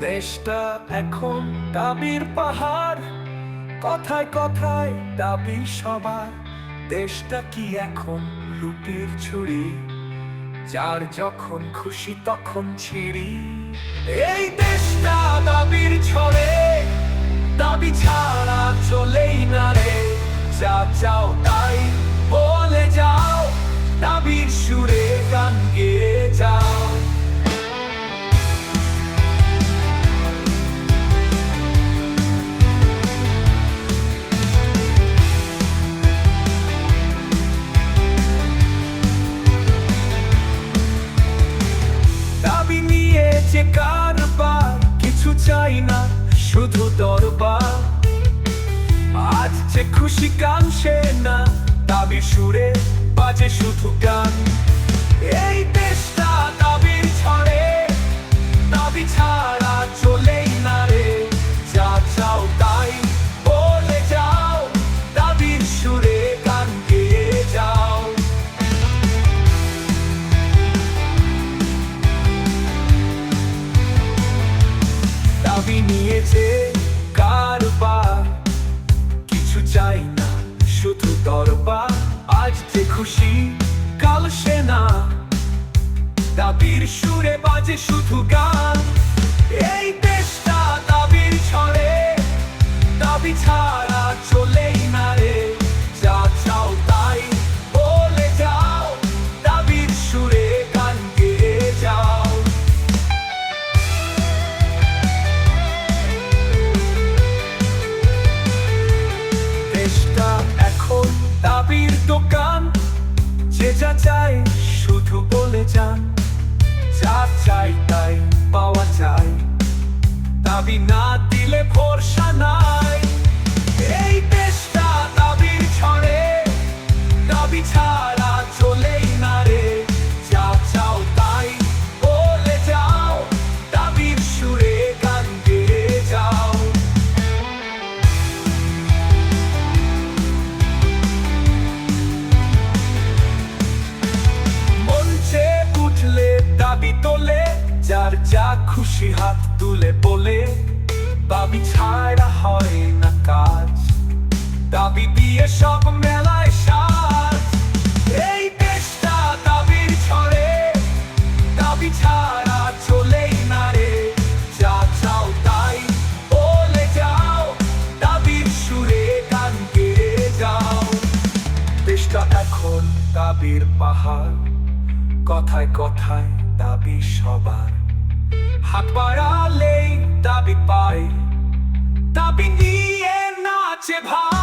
দেশটা এখন দাবির পাহাড়। কথায় কথায় দাবি সবার। দেশটা কি এখন লুটির ছুরি? যার যখন খুশি তখন ছিড়ি। এই দেশটা দাবির ছড়ে। দাবি ছাড়া চলেই না রে। যা চাও তাই যে কারবার, কিছু চাই না, শুধু দরবার। আজ যে খুশি কাম সে না, দাবি সুরে বাজে শুধু নিয়েছে কারবার। কিছু চাই না, শুধু দরবার। আজ যে খুশি, কাল সে না। দাবির সুরে বাজে শুধু গান। এই যে যা চাই শুধু বলে যান। যা চাই তাই পাওয়া যায়। দাবি না দিলে ভরসা নাই। খুশি হাত তুলে বলে, দাবি ছাড়া হয় না কাজ। দাবি দিয়ে সব মেলায় সাজ। এই দেশটা দাবির ছড়ে, দাবি ছাড়া চলেই না রে। যা চাও তাই বলে যাও, দাবির সুরে গান গেয়ে যাও। দেশটা এখন দাবির পাহাড়, কথায় কথায় দাবি সবার। হাত বাড়ালেই দাবি পাই দাবি নিয়ে নাচে ভাই।